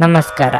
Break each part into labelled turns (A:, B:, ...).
A: ನಮಸ್ಕಾರ.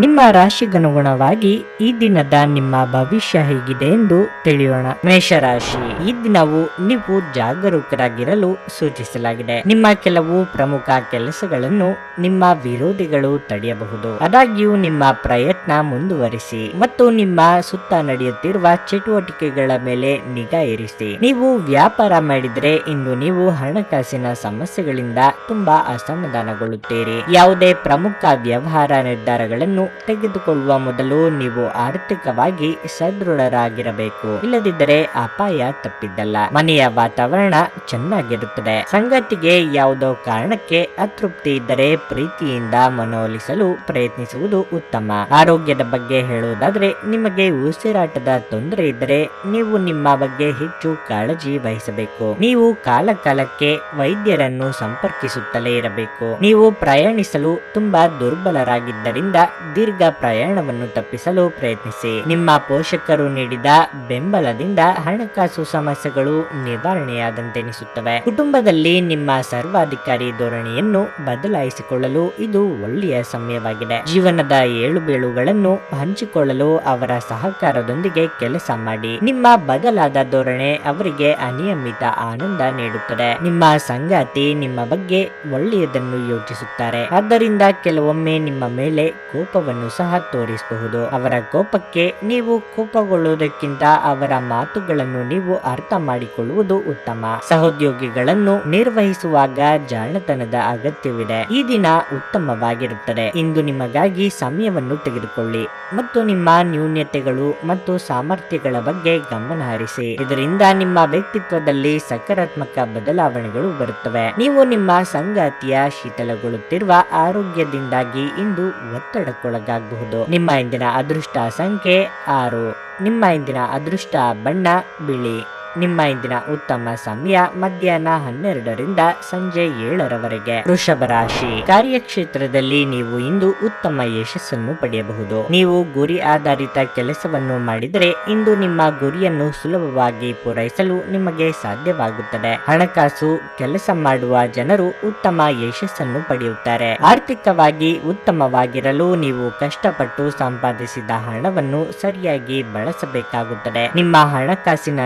A: ನಿಮ್ಮ ರಾಶಿಗನುಗುಣವಾಗಿ ಈ ದಿನದ ನಿಮ್ಮ ಭವಿಷ್ಯ ಹೇಗಿದೆ ಎಂದು ತಿಳಿಯೋಣ. ಮೇಷರಾಶಿ. ಈ ದಿನವು ನೀವು ಜಾಗರೂಕರಾಗಿರಲು ಸೂಚಿಸಲಾಗಿದೆ. ನಿಮ್ಮ ಕೆಲವು ಪ್ರಮುಖ ಕೆಲಸಗಳನ್ನು ನಿಮ್ಮ ವಿರೋಧಿಗಳು ತಡೆಯಬಹುದು. ಆದಾಗ್ಯೂ ನಿಮ್ಮ ಪ್ರಯತ್ನ ಮುಂದುವರಿಸಿ ಮತ್ತು ನಿಮ್ಮ ಸುತ್ತ ನಡೆಯುತ್ತಿರುವ ಚಟುವಟಿಕೆಗಳ ಮೇಲೆ ನಿಗಾ ಇರಿಸಿ. ನೀವು ವ್ಯಾಪಾರ ಮಾಡಿದ್ರೆ ಇಂದು ನೀವು ಹಣಕಾಸಿನ ಸಮಸ್ಯೆಗಳಿಂದ ತುಂಬಾ ಅಸಮಾಧಾನಗೊಳ್ಳುತ್ತೀರಿ. ಯಾವುದೇ ಪ್ರಮುಖ ವ್ಯವಹಾರ ನಿರ್ಧಾರಗಳನ್ನು ತೆಗೆದುಕೊಳ್ಳುವ ಮೊದಲು ನೀವು ಆರ್ಥಿಕವಾಗಿ ಸದೃಢರಾಗಿರಬೇಕು. ಇಲ್ಲದಿದ್ದರೆ ಅಪಾಯ ತಪ್ಪಿದ್ದಲ್ಲ. ಮನೆಯ ವಾತಾವರಣ ಚೆನ್ನಾಗಿರುತ್ತದೆ. ಸಂಗತಿಗೆ ಯಾವುದೋ ಕಾರಣಕ್ಕೆ ಅತೃಪ್ತಿ ಇದ್ದರೆ ಪ್ರೀತಿಯಿಂದ ಮನವೊಲಿಸಲು ಪ್ರಯತ್ನಿಸುವುದು ಉತ್ತಮ. ಆರೋಗ್ಯದ ಬಗ್ಗೆ ಹೇಳುವುದಾದ್ರೆ, ನಿಮಗೆ ಉಸಿರಾಟದ ತೊಂದರೆ ಇದ್ದರೆ ನೀವು ನಿಮ್ಮ ಬಗ್ಗೆ ಹೆಚ್ಚು ಕಾಳಜಿ ವಹಿಸಬೇಕು. ನೀವು ಕಾಲ ಕಾಲಕ್ಕೆ ವೈದ್ಯರನ್ನು ಸಂಪರ್ಕಿಸುತ್ತಲೇ ಇರಬೇಕು. ನೀವು ಪ್ರಯಾಣಿಸಲು ತುಂಬಾ ದುರ್ಬಲರಾಗಿದ್ದರಿಂದ ದೀರ್ಘ ಪ್ರಯಾಣವನ್ನು ತಪ್ಪಿಸಲು ಪ್ರಯತ್ನಿಸಿ. ನಿಮ್ಮ ಪೋಷಕರು ನೀಡಿದ ಬೆಂಬಲದಿಂದ ಹಣಕಾಸು ಸಮಸ್ಯೆಗಳು ನಿವಾರಣೆಯಾದಂತೆನಿಸುತ್ತವೆ. ಕುಟುಂಬದಲ್ಲಿ ನಿಮ್ಮ ಸರ್ವಾಧಿಕಾರಿ ಧೋರಣೆಯನ್ನು ಬದಲಾಯಿಸಿಕೊಳ್ಳಲು ಇದು ಒಳ್ಳೆಯ ಸಮಯವಾಗಿದೆ. ಜೀವನದ ಏಳು ಬೀಳುಗಳನ್ನು ಹಂಚಿಕೊಳ್ಳಲು ಅವರ ಸಹಕಾರದೊಂದಿಗೆ ಕೆಲಸ ಮಾಡಿ. ನಿಮ್ಮ ಬದಲಾದ ಧೋರಣೆ ಅವರಿಗೆ ಅನಿಯಮಿತ ಆನಂದ ನೀಡುತ್ತದೆ. ನಿಮ್ಮ ಸಂಗಾತಿ ನಿಮ್ಮ ಬಗ್ಗೆ ಒಳ್ಳೆಯದನ್ನು ಯೋಚಿಸುತ್ತಾರೆ. ಆದ್ದರಿಂದ ಕೆಲವೊಮ್ಮೆ ನಿಮ್ಮ ಮೇಲೆ ಕೋಪವನ್ನು ಸಹ ತೋರಿಸಬಹುದು. ಅವರ ಕೋಪಕ್ಕೆ ನೀವು ಕೋಪಗೊಳ್ಳುವುದಕ್ಕಿಂತ ಅವರ ಮಾತುಗಳನ್ನು ನೀವು ಅರ್ಥ ಮಾಡಿಕೊಳ್ಳುವುದು ಉತ್ತಮ. ಸಹೋದ್ಯೋಗಿಗಳನ್ನು ನಿರ್ವಹಿಸುವಾಗ ಜಾಣತನದ ಅಗತ್ಯವಿದೆ. ಈ ದಿನ ಉತ್ತಮವಾಗಿರುತ್ತದೆ. ಇಂದು ನಿಮಗಾಗಿ ಸಮಯವನ್ನು ತೆಗೆದುಕೊಳ್ಳಿ ಮತ್ತು ನಿಮ್ಮ ನ್ಯೂನ್ಯತೆಗಳು ಮತ್ತು ಸಾಮರ್ಥ್ಯಗಳ ಬಗ್ಗೆ ಗಮನ ಹರಿಸಿ. ಇದರಿಂದ ನಿಮ್ಮ ವ್ಯಕ್ತಿತ್ವದಲ್ಲಿ ಸಕಾರಾತ್ಮಕ ಬದಲಾವಣೆಗಳು ಬರುತ್ತವೆ. ನೀವು ನಿಮ್ಮ ಸಂಗಾತಿಯ ಶೀತಲಗೊಳ್ಳುತ್ತಿರುವ ಆರೋಗ್ಯದಿಂದಾಗಿ ಇಂದು ಒತ್ತಡಕ್ಕೊಳಗಾಗಬಹುದು ನಿಮ್ಮ ಇಂದಿನ ಅದೃಷ್ಟ ಸಂಖ್ಯೆ ಆರು. ನಿಮ್ಮ ಇಂದಿನ ಅದೃಷ್ಟ ಬಣ್ಣ ಬಿಳಿ. ನಿಮ್ಮ ಇಂದಿನ ಉತ್ತಮ ಸಮಯ ಮಧ್ಯಾಹ್ನ ಹನ್ನೆರಡರಿಂದ ಸಂಜೆ ಏಳರವರೆಗೆ. ವೃಷಭ ರಾಶಿ. ಕಾರ್ಯಕ್ಷೇತ್ರದಲ್ಲಿ ನೀವು ಇಂದು ಉತ್ತಮ ಯಶಸ್ಸನ್ನು ಪಡೆಯಬಹುದು. ನೀವು ಗುರಿ ಆಧಾರಿತ ಕೆಲಸವನ್ನು ಮಾಡಿದರೆ ಇಂದು ನಿಮ್ಮ ಗುರಿಯನ್ನು ಸುಲಭವಾಗಿ ಪೂರೈಸಲು ನಿಮಗೆ ಸಾಧ್ಯವಾಗುತ್ತದೆ. ಹಣಕಾಸು, ಕೆಲಸ ಮಾಡುವ ಜನರು ಉತ್ತಮ ಯಶಸ್ಸನ್ನು ಪಡೆಯುತ್ತಾರೆ. ಆರ್ಥಿಕವಾಗಿ ಉತ್ತಮವಾಗಿರಲು ನೀವು ಕಷ್ಟಪಟ್ಟು ಸಂಪಾದಿಸಿದ ಹಣವನ್ನು ಸರಿಯಾಗಿ ಬಳಸಬೇಕಾಗುತ್ತದೆ. ನಿಮ್ಮ ಹಣಕಾಸಿನ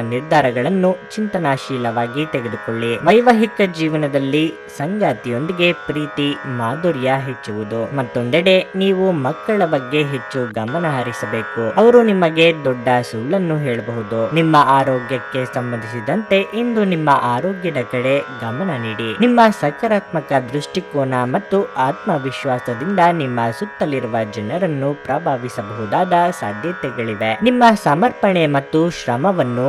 A: ನಿರ್ಧಾರಗಳನ್ನು ಚಿಂತನಾಶೀಲವಾಗಿ ತೆಗೆದುಕೊಳ್ಳಿ. ವೈವಾಹಿಕ ಜೀವನದಲ್ಲಿ ಸಂಗಾತಿಯೊಂದಿಗೆ ಪ್ರೀತಿ, ಮಾಧುರ್ಯ ಹೆಚ್ಚುವುದು. ಮತ್ತೊಂದೆಡೆ ನೀವು ಮಕ್ಕಳ ಬಗ್ಗೆ ಹೆಚ್ಚು ಗಮನ ಹರಿಸಬೇಕು. ಅವರು ನಿಮಗೆ ದೊಡ್ಡ ಸುಳ್ಳನ್ನು ಹೇಳಬಹುದು. ನಿಮ್ಮ ಆರೋಗ್ಯಕ್ಕೆ ಸಂಬಂಧಿಸಿದಂತೆ ಇಂದು ನಿಮ್ಮ ಆರೋಗ್ಯದ ಕಡೆ ಗಮನ ನೀಡಿ. ನಿಮ್ಮ ಸಕಾರಾತ್ಮಕ ದೃಷ್ಟಿಕೋನ ಮತ್ತು ಆತ್ಮವಿಶ್ವಾಸದಿಂದ ನಿಮ್ಮ ಸುತ್ತಲಿರುವ ಜನರನ್ನು ಪ್ರಭಾವಿಸಬಹುದಾದ ಸಾಧ್ಯತೆಗಳಿವೆ. ನಿಮ್ಮ ಸಮರ್ಪಣೆ ಮತ್ತು ಶ್ರಮವನ್ನು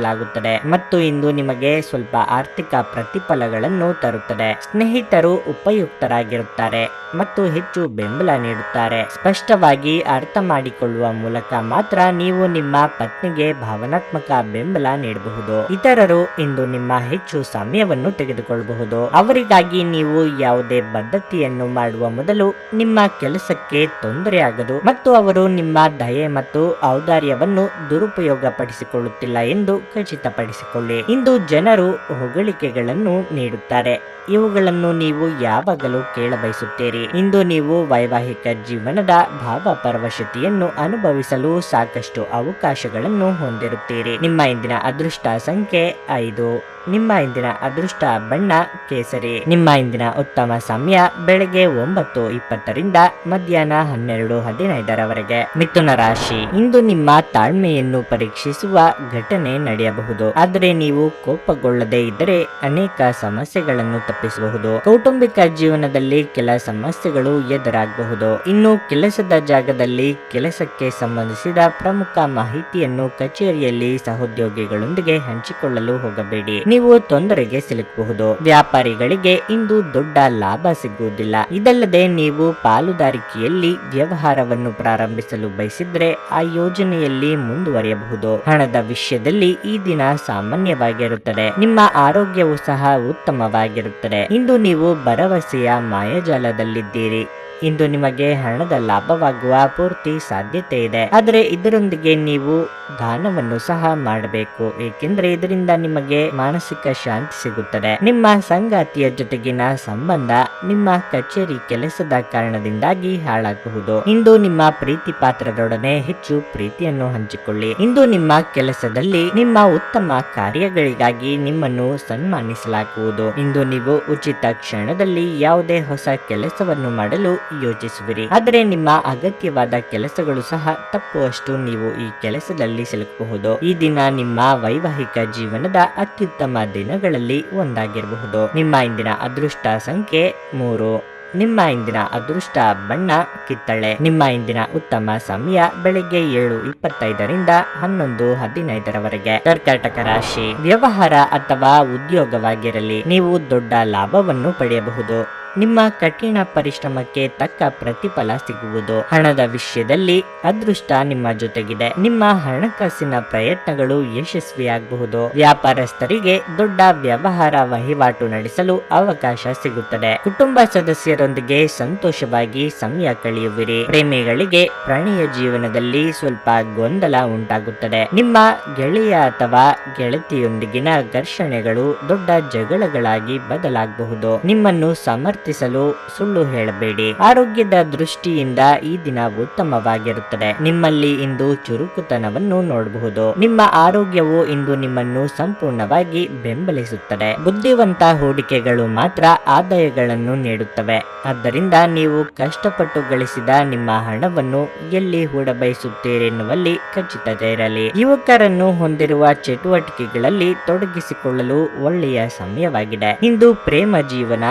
A: ಗಮನಿಸಲಾಗುತ್ತದೆ ಮತ್ತು ಇಂದು ನಿಮಗೆ ಸ್ವಲ್ಪ ಆರ್ಥಿಕ ಪ್ರತಿಫಲಗಳನ್ನು ತರುತ್ತದೆ. ಸ್ನೇಹಿತರು ಉಪಯುಕ್ತರಾಗಿರುತ್ತಾರೆ ಮತ್ತು ಹೆಚ್ಚು ಬೆಂಬಲ ನೀಡುತ್ತಾರೆ. ಸ್ಪಷ್ಟವಾಗಿ ಅರ್ಥ ಮಾಡಿಕೊಳ್ಳುವ ಮೂಲಕ ಮಾತ್ರ ನೀವು ನಿಮ್ಮ ಪತ್ನಿಗೆ ಭಾವನಾತ್ಮಕ ಬೆಂಬಲ ನೀಡಬಹುದು. ಇತರರು ಇಂದು ನಿಮ್ಮ ಹೆಚ್ಚು ಸಮಯವನ್ನು ತೆಗೆದುಕೊಳ್ಳಬಹುದು. ಅವರಿಗಾಗಿ ನೀವು ಯಾವುದೇ ಬದ್ಧತೆಯನ್ನು ಮಾಡುವ ಮೊದಲು ನಿಮ್ಮ ಕೆಲಸಕ್ಕೆ ತೊಂದರೆಯಾಗದು ಮತ್ತು ಅವರು ನಿಮ್ಮ ದಯೆ ಮತ್ತು ಔದಾರ್ಯವನ್ನು ದುರುಪಯೋಗ ಪಡಿಸಿಕೊಳ್ಳುತ್ತಿಲ್ಲ ಎಂದು ಖಚಿತಪಡಿಸಿಕೊಳ್ಳಿ ಇಂದು ಜನರು ಹೊಗಳಿಕೆಗಳನ್ನು ನೀಡುತ್ತಾರೆ. ಇವುಗಳನ್ನು ನೀವು ಯಾವಾಗಲೂ ಕೇಳಬಯಸುತ್ತೀರಿ. ಇಂದು ನೀವು ವೈವಾಹಿಕ ಜೀವನದ ಭಾವಪರವಶತೆಯನ್ನು ಅನುಭವಿಸಲು ಸಾಕಷ್ಟು ಅವಕಾಶಗಳನ್ನು ಹೊಂದಿರುತ್ತೀರಿ. ನಿಮ್ಮ ಇಂದಿನ ಅದೃಷ್ಟ ಸಂಖ್ಯೆ ಐದು. ನಿಮ್ಮ ಇಂದಿನ ಅದೃಷ್ಟ ಬಣ್ಣ, ಕೇಸರಿ. ನಿಮ್ಮ ಇಂದಿನ ಉತ್ತಮ ಸಮಯ ಬೆಳಗ್ಗೆ ಒಂಬತ್ತು ಇಪ್ಪತ್ತರಿಂದ ಮಧ್ಯಾಹ್ನ ಹನ್ನೆರಡು ಹದಿನೈದರವರೆಗೆ. ಮಿಥುನ ರಾಶಿ. ಇಂದು ನಿಮ್ಮ ತಾಳ್ಮೆಯನ್ನು ಪರೀಕ್ಷಿಸುವ ಘಟನೆ ನಡೆಯಬಹುದು. ಆದರೆ ನೀವು ಕೋಪಗೊಳ್ಳದೇ ಇದ್ದರೆ ಅನೇಕ ಸಮಸ್ಯೆಗಳನ್ನು ತಪ್ಪಿಸಬಹುದು. ಕೌಟುಂಬಿಕ ಜೀವನದಲ್ಲಿ ಕೆಲ ಸಮಸ್ಯೆಗಳು ಎದುರಾಗಬಹುದು. ಇನ್ನು ಕೆಲಸದ ಜಾಗದಲ್ಲಿ ಕೆಲಸಕ್ಕೆ ಸಂಬಂಧಿಸಿದ ಪ್ರಮುಖ ಮಾಹಿತಿಯನ್ನು ಕಚೇರಿಯಲ್ಲಿ ಸಹೋದ್ಯೋಗಿಗಳೊಂದಿಗೆ ಹಂಚಿಕೊಳ್ಳಲು ಹೋಗಬೇಡಿ. ನೀವು ತೊಂದರೆಗೆ ಸಿಲುಕಬಹುದು. ವ್ಯಾಪಾರಿಗಳಿಗೆ ಇಂದು ದೊಡ್ಡ ಲಾಭ ಸಿಗುವುದಿಲ್ಲ. ಇದಲ್ಲದೆ ನೀವು ಪಾಲುದಾರಿಕೆಯಲ್ಲಿ ವ್ಯವಹಾರವನ್ನು ಪ್ರಾರಂಭಿಸಲು ಬಯಸಿದ್ರೆ ಆ ಯೋಜನೆಯಲ್ಲಿ ಮುಂದುವರಿಯಬಹುದು. ಹಣದ ವಿಷಯದಲ್ಲಿ ಈ ದಿನ ಸಾಮಾನ್ಯವಾಗಿರುತ್ತದೆ. ನಿಮ್ಮ ಆರೋಗ್ಯವು ಸಹ ಉತ್ತಮವಾಗಿರುತ್ತದೆ. ಇಂದು ನೀವು ಭರವಸೆಯ ಮಾಯಾಜಾಲದಲ್ಲಿದ್ದೀರಿ. ಇಂದು ನಿಮಗೆ ಹಣದ ಲಾಭವಾಗುವ ಪೂರ್ತಿ ಸಾಧ್ಯತೆ ಇದೆ. ಆದರೆ ಇದರೊಂದಿಗೆ ನೀವು ದಾನವನ್ನು ಸಹ ಮಾಡಬೇಕು. ಏಕೆಂದ್ರೆ ಇದರಿಂದ ನಿಮಗೆ ಮಾನಸಿಕ ಶಾಂತಿ ಸಿಗುತ್ತದೆ. ನಿಮ್ಮ ಸಂಗಾತಿಯ ಜೊತೆಗಿನ ಸಂಬಂಧ ನಿಮ್ಮ ಕಚೇರಿ ಕೆಲಸದ ಕಾರಣದಿಂದಾಗಿ ಹಾಳಾಗಬಹುದು. ಇಂದು ನಿಮ್ಮ ಪ್ರೀತಿ ಪಾತ್ರದೊಡನೆ ಹೆಚ್ಚು ಪ್ರೀತಿಯನ್ನು ಹಂಚಿಕೊಳ್ಳಿ. ಇಂದು ನಿಮ್ಮ ಕೆಲಸದಲ್ಲಿ ನಿಮ್ಮ ಉತ್ತಮ ಕಾರ್ಯಗಳಿಗಾಗಿ ನಿಮ್ಮನ್ನು ಸನ್ಮಾನಿಸಲಾಗುವುದು. ಇಂದು ನೀವು ಉಚಿತ ಕ್ಷಣದಲ್ಲಿ ಯಾವುದೇ ಹೊಸ ಕೆಲಸವನ್ನು ಮಾಡಲು ಯೋಚಿಸುವಿರಿ. ಆದರೆ ನಿಮ್ಮ ಅಗತ್ಯವಾದ ಕೆಲಸಗಳು ಸಹ ತಪ್ಪುವಷ್ಟು ನೀವು ಈ ಕೆಲಸದಲ್ಲಿ ಸಿಲುಕಬಹುದು. ಈ ದಿನ ನಿಮ್ಮ ವೈವಾಹಿಕ ಜೀವನದ ಅತ್ಯುತ್ತಮ ದಿನಗಳಲ್ಲಿ ಒಂದಾಗಿರಬಹುದು. ನಿಮ್ಮ ಇಂದಿನ ಅದೃಷ್ಟ ಸಂಖ್ಯೆ ಮೂರು. ನಿಮ್ಮ ಇಂದಿನ ಅದೃಷ್ಟ ಬಣ್ಣ, ಕಿತ್ತಳೆ. ನಿಮ್ಮ ಇಂದಿನ ಉತ್ತಮ ಸಮಯ ಬೆಳಿಗ್ಗೆ ಏಳು ಇಪ್ಪತ್ತೈದರಿಂದ ಹನ್ನೊಂದು ಹದಿನೈದರವರೆಗೆ. ಕರ್ಕಾಟಕ ರಾಶಿ. ವ್ಯವಹಾರ ಅಥವಾ ಉದ್ಯೋಗವಾಗಿರಲಿ. ನೀವು ದೊಡ್ಡ ಲಾಭವನ್ನು ಪಡೆಯಬಹುದು. ನಿಮ್ಮ ಕಠಿಣ ಪರಿಶ್ರಮಕ್ಕೆ ತಕ್ಕ ಪ್ರತಿಫಲ ಸಿಗುವುದು. ಹಣದ ವಿಷಯದಲ್ಲಿ ಅದೃಷ್ಟ ನಿಮ್ಮ ಜೊತೆಗಿದೆ. ನಿಮ್ಮ ಹಣಕಾಸಿನ ಪ್ರಯತ್ನಗಳು ಯಶಸ್ವಿಯಾಗಬಹುದು. ವ್ಯಾಪಾರಸ್ಥರಿಗೆ ದೊಡ್ಡ ವ್ಯವಹಾರ ವಹಿವಾಟು ನಡೆಸಲು ಅವಕಾಶ ಸಿಗುತ್ತದೆ. ಕುಟುಂಬ ಸದಸ್ಯರೊಂದಿಗೆ ಸಂತೋಷವಾಗಿ ಸಮಯ ಕಳೆಯುವಿರಿ. ಪ್ರೇಮಿಗಳಿಗೆ ಪ್ರಣಯ ಜೀವನದಲ್ಲಿ ಸ್ವಲ್ಪ ಗೊಂದಲ ಉಂಟಾಗುತ್ತದೆ. ನಿಮ್ಮ ಗೆಳೆಯ ಅಥವಾ ಗೆಳತಿಯೊಂದಿಗಿನ ಘರ್ಷಣೆಗಳು ದೊಡ್ಡ ಜಗಳಗಳಾಗಿ ಬದಲಾಗಬಹುದು. ನಿಮ್ಮನ್ನು ಸಮರ್ಥಿಸಲು ಸುಳ್ಳು ಹೇಳಬೇಡಿ. ಆರೋಗ್ಯದ ದೃಷ್ಟಿಯಿಂದ ಈ ದಿನ ಉತ್ತಮವಾಗಿರುತ್ತದೆ. ನಿಮ್ಮಲ್ಲಿ ಇಂದು ಚುರುಕುತನವನ್ನು ನೋಡಬಹುದು. ನಿಮ್ಮ ಆರೋಗ್ಯವು ಇಂದು ನಿಮ್ಮನ್ನು ಸಂಪೂರ್ಣವಾಗಿ ಬೆಂಬಲಿಸುತ್ತದೆ. ಬುದ್ಧಿವಂತ ಹೂಡಿಕೆಗಳು ಮಾತ್ರ ಆದಾಯಗಳನ್ನು ನೀಡುತ್ತವೆ. ಆದ್ದರಿಂದ ನೀವು ಕಷ್ಟಪಟ್ಟು ಗಳಿಸಿದ ನಿಮ್ಮ ಹಣವನ್ನು ಎಲ್ಲಿ ಹೂಡಬಯಸುತ್ತೀರೆನ್ನುವಲ್ಲಿ ಖಚಿತತೆ ಇರಲಿ. ಯುವಕರನ್ನು ಹೊಂದಿರುವ ಚಟುವಟಿಕೆಗಳಲ್ಲಿ ತೊಡಗಿಸಿಕೊಳ್ಳಲು ಒಳ್ಳೆಯ ಸಮಯವಾಗಿದೆ. ಇಂದು ಪ್ರೇಮ ಜೀವನ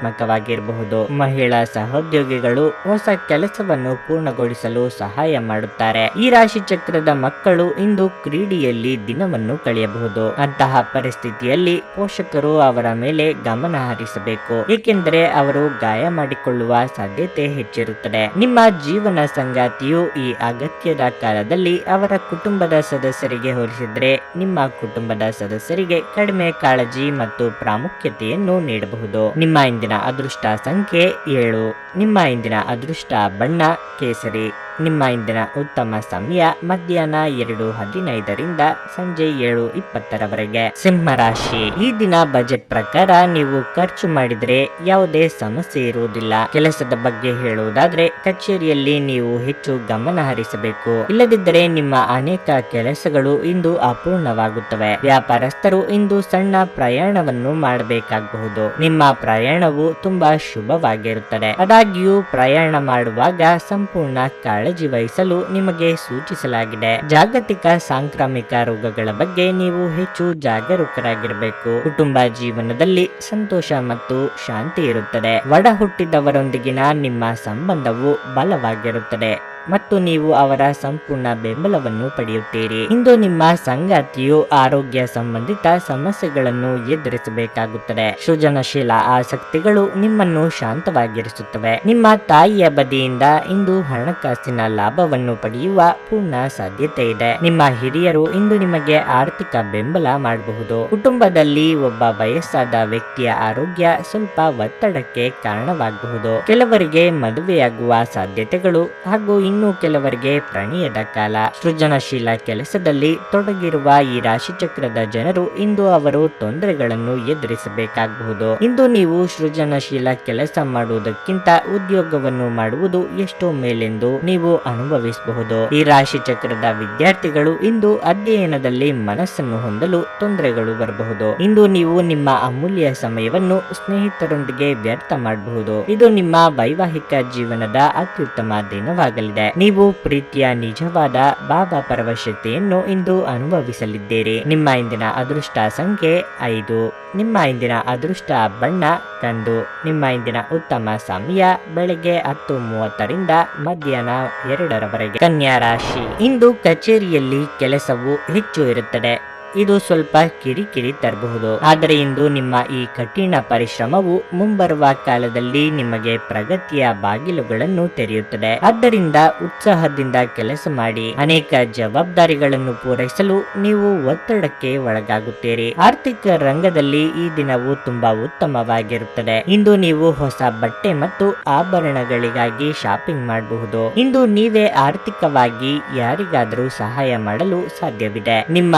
A: ವಿವಾದಾತ್ಮಕವಾಗಿರಬಹುದು ಮಹಿಳಾ ಸಹೋದ್ಯೋಗಿಗಳು ಹೊಸ ಕೆಲಸವನ್ನು ಪೂರ್ಣಗೊಳಿಸಲು ಸಹಾಯ ಮಾಡುತ್ತಾರೆ. ಈ ರಾಶಿ ಚಕ್ರದ ಮಕ್ಕಳು ಇಂದು ಕ್ರೀಡೆಯಲ್ಲಿ ದಿನವನ್ನು ಕಳೆಯಬಹುದು. ಅಂತಹ ಪರಿಸ್ಥಿತಿಯಲ್ಲಿ ಪೋಷಕರು ಅವರ ಮೇಲೆ ಗಮನ ಹರಿಸಬೇಕು. ಏಕೆಂದರೆ ಅವರು ಗಾಯ ಮಾಡಿಕೊಳ್ಳುವ ಸಾಧ್ಯತೆ ಹೆಚ್ಚಿರುತ್ತದೆ. ನಿಮ್ಮ ಜೀವನ ಸಂಗಾತಿಯು ಈ ಅಗತ್ಯದ ಕಾಲದಲ್ಲಿ ಅವರ ಕುಟುಂಬದ ಸದಸ್ಯರಿಗೆ ಹೋಲಿಸಿದರೆ ನಿಮ್ಮ ಕುಟುಂಬದ ಸದಸ್ಯರಿಗೆ ಕಡಿಮೆ ಕಾಳಜಿ ಮತ್ತು ಪ್ರಾಮುಖ್ಯತೆಯನ್ನು ನೀಡಬಹುದು. ನಿಮ್ಮ ಇಂದಿನ ಅದೃಷ್ಟ ಸಂಖ್ಯೆ ಏಳು. ನಿಮ್ಮ ಇಂದಿನ ಅದೃಷ್ಟ ಬಣ್ಣ ಕೇಸರಿ. ನಿಮ್ಮ ಇಂದಿನ ಉತ್ತಮ ಸಮಯ ಮಧ್ಯಾಹ್ನ ಎರಡು ಹದಿನೈದರಿಂದ ಸಂಜೆ ಏಳು ಇಪ್ಪತ್ತರವರೆಗೆ. ಸಿಂಹ ರಾಶಿ. ಈ ದಿನ ಬಜೆಟ್ ಪ್ರಕಾರ ನೀವು ಖರ್ಚು ಮಾಡಿದ್ರೆ ಯಾವುದೇ ಸಮಸ್ಯೆ ಇರುವುದಿಲ್ಲ. ಕೆಲಸದ ಬಗ್ಗೆ ಹೇಳುವುದಾದ್ರೆ ಕಚೇರಿಯಲ್ಲಿ ನೀವು ಹೆಚ್ಚು ಗಮನ ಹರಿಸಬೇಕು. ಇಲ್ಲದಿದ್ದರೆ ನಿಮ್ಮ ಅನೇಕ ಕೆಲಸಗಳು ಇಂದು ಅಪೂರ್ಣವಾಗುತ್ತವೆ. ವ್ಯಾಪಾರಸ್ಥರು ಇಂದು ಸಣ್ಣ ಪ್ರಯಾಣವನ್ನು ಮಾಡಬೇಕಾಗಬಹುದು. ನಿಮ್ಮ ಪ್ರಯಾಣವು ತುಂಬಾ ಶುಭವಾಗಿರುತ್ತದೆ. ಆದಾಗ್ಯೂ ಪ್ರಯಾಣ ಮಾಡುವಾಗ ಸಂಪೂರ್ಣ ಕಾಳಜಿ ವಹಿಸಲು ನಿಮಗೆ ಸೂಚಿಸಲಾಗಿದೆ. ಜಾಗತಿಕ ಸಾಂಕ್ರಾಮಿಕ ರೋಗಗಳ ಬಗ್ಗೆ ನೀವು ಹೆಚ್ಚು ಜಾಗರೂಕರಾಗಿರಬೇಕು. ಕುಟುಂಬ ಜೀವನದಲ್ಲಿ ಸಂತೋಷ ಮತ್ತು ಶಾಂತಿ ಇರುತ್ತದೆ. ಒಡ ಹುಟ್ಟಿದವರೊಂದಿಗಿನ ನಿಮ್ಮ ಸಂಬಂಧವು ಬಲವಾಗಿರುತ್ತದೆ. ಮತ್ತು ನೀವು ಅವರ ಸಂಪೂರ್ಣ ಬೆಂಬಲವನ್ನು ಪಡೆಯುತ್ತೀರಿ. ಇಂದು ನಿಮ್ಮ ಸಂಗಾತಿಯು ಆರೋಗ್ಯ ಸಂಬಂಧಿತ ಸಮಸ್ಯೆಗಳನ್ನು ಎದುರಿಸಬೇಕಾಗುತ್ತದೆ. ಸೃಜನಶೀಲ ಆಸಕ್ತಿಗಳು ನಿಮ್ಮನ್ನು ಶಾಂತವಾಗಿರಿಸುತ್ತವೆ. ನಿಮ್ಮ ತಾಯಿಯ ಬದಿಯಿಂದ ಇಂದು ಹಣಕಾಸಿನ ಲಾಭವನ್ನು ಪಡೆಯುವ ಪೂರ್ಣ ಸಾಧ್ಯತೆ ಇದೆ. ನಿಮ್ಮ ಹಿರಿಯರು ಇಂದು ನಿಮಗೆ ಆರ್ಥಿಕ ಬೆಂಬಲ ಮಾಡಬಹುದು. ಕುಟುಂಬದಲ್ಲಿ ಒಬ್ಬ ವಯಸ್ಸಾದ ವ್ಯಕ್ತಿಯ ಆರೋಗ್ಯ ಸ್ವಲ್ಪ ಒತ್ತಡಕ್ಕೆ ಕಾರಣವಾಗಬಹುದು. ಕೆಲವರಿಗೆ ಮದುವೆಯಾಗುವ ಸಾಧ್ಯತೆಗಳು ಹಾಗೂ ಇನ್ನು ಕೆಲವರಿಗೆ ಪ್ರಣಯದ ಕಾಲ. ಸೃಜನಶೀಲ ಕೆಲಸದಲ್ಲಿ ತೊಡಗಿರುವ ಈ ರಾಶಿ ಚಕ್ರದ ಜನರು ಇಂದು ಅವರು ತೊಂದರೆಗಳನ್ನು ಎದುರಿಸಬೇಕಾಗಬಹುದು. ಇಂದು ನೀವು ಸೃಜನಶೀಲ ಕೆಲಸ ಮಾಡುವುದಕ್ಕಿಂತ ಉದ್ಯೋಗವನ್ನು ಮಾಡುವುದು ಎಷ್ಟೋ ಮೇಲೆಂದು ನೀವು ಅನುಭವಿಸಬಹುದು. ಈ ರಾಶಿ ಚಕ್ರದ ವಿದ್ಯಾರ್ಥಿಗಳು ಇಂದು ಅಧ್ಯಯನದಲ್ಲಿ ಮನಸ್ಸನ್ನು ಹೊಂದಲು ತೊಂದರೆಗಳು ಬರಬಹುದು. ಇಂದು ನೀವು ನಿಮ್ಮ ಅಮೂಲ್ಯ ಸಮಯವನ್ನು ಸ್ನೇಹಿತರೊಂದಿಗೆ ವ್ಯರ್ಥ ಮಾಡಬಹುದು. ಇದು ನಿಮ್ಮ ವೈವಾಹಿಕ ಜೀವನದ ಅತ್ಯುತ್ತಮ ದಿನವಾಗಲಿದೆ. ನೀವು ಪ್ರೀತಿಯ ನಿಜವಾದ ಭಾವ ಪರವಶತೆಯನ್ನು ಇಂದು ಅನುಭವಿಸಲಿದ್ದೀರಿ. ನಿಮ್ಮ ಇಂದಿನ ಅದೃಷ್ಟ ಸಂಖ್ಯೆ ಐದು. ನಿಮ್ಮ ಇಂದಿನ ಅದೃಷ್ಟ ಬಣ್ಣ ಕಂದು. ನಿಮ್ಮ ಇಂದಿನ ಉತ್ತಮ ಸಮಯ ಬೆಳಗ್ಗೆ ಹತ್ತು ಮೂವತ್ತರಿಂದ ಮಧ್ಯಾಹ್ನ ಎರಡರವರೆಗೆ. ಕನ್ಯಾ ರಾಶಿ. ಇಂದು ಕಚೇರಿಯಲ್ಲಿ ಕೆಲಸವು ಹೆಚ್ಚು ಇರುತ್ತದೆ. ಇದು ಸ್ವಲ್ಪ ಕಿರಿಕಿರಿ ತರಬಹುದು. ಆದರೆ ಇಂದು ನಿಮ್ಮ ಈ ಕಠಿಣ ಪರಿಶ್ರಮವು ಮುಂಬರುವ ಕಾಲದಲ್ಲಿ ನಿಮಗೆ ಪ್ರಗತಿಯ ಬಾಗಿಲುಗಳನ್ನು ತೆರೆಯುತ್ತದೆ. ಆದ್ದರಿಂದ ಉತ್ಸಾಹದಿಂದ ಕೆಲಸ ಮಾಡಿ. ಅನೇಕ ಜವಾಬ್ದಾರಿಗಳನ್ನು ಪೂರೈಸಲು ನೀವು ಒತ್ತಡಕ್ಕೆ ಒಳಗಾಗುತ್ತೀರಿ. ಆರ್ಥಿಕ ರಂಗದಲ್ಲಿ ಈ ದಿನವು ತುಂಬಾ ಉತ್ತಮವಾಗಿರುತ್ತದೆ. ಇಂದು ನೀವು ಹೊಸ ಬಟ್ಟೆ ಮತ್ತು ಆಭರಣಗಳಿಗಾಗಿ ಶಾಪಿಂಗ್ ಮಾಡಬಹುದು. ಇಂದು ನೀವೇ ಆರ್ಥಿಕವಾಗಿ ಯಾರಿಗಾದರೂ ಸಹಾಯ ಮಾಡಲು ಸಾಧ್ಯವಿದೆ. ನಿಮ್ಮ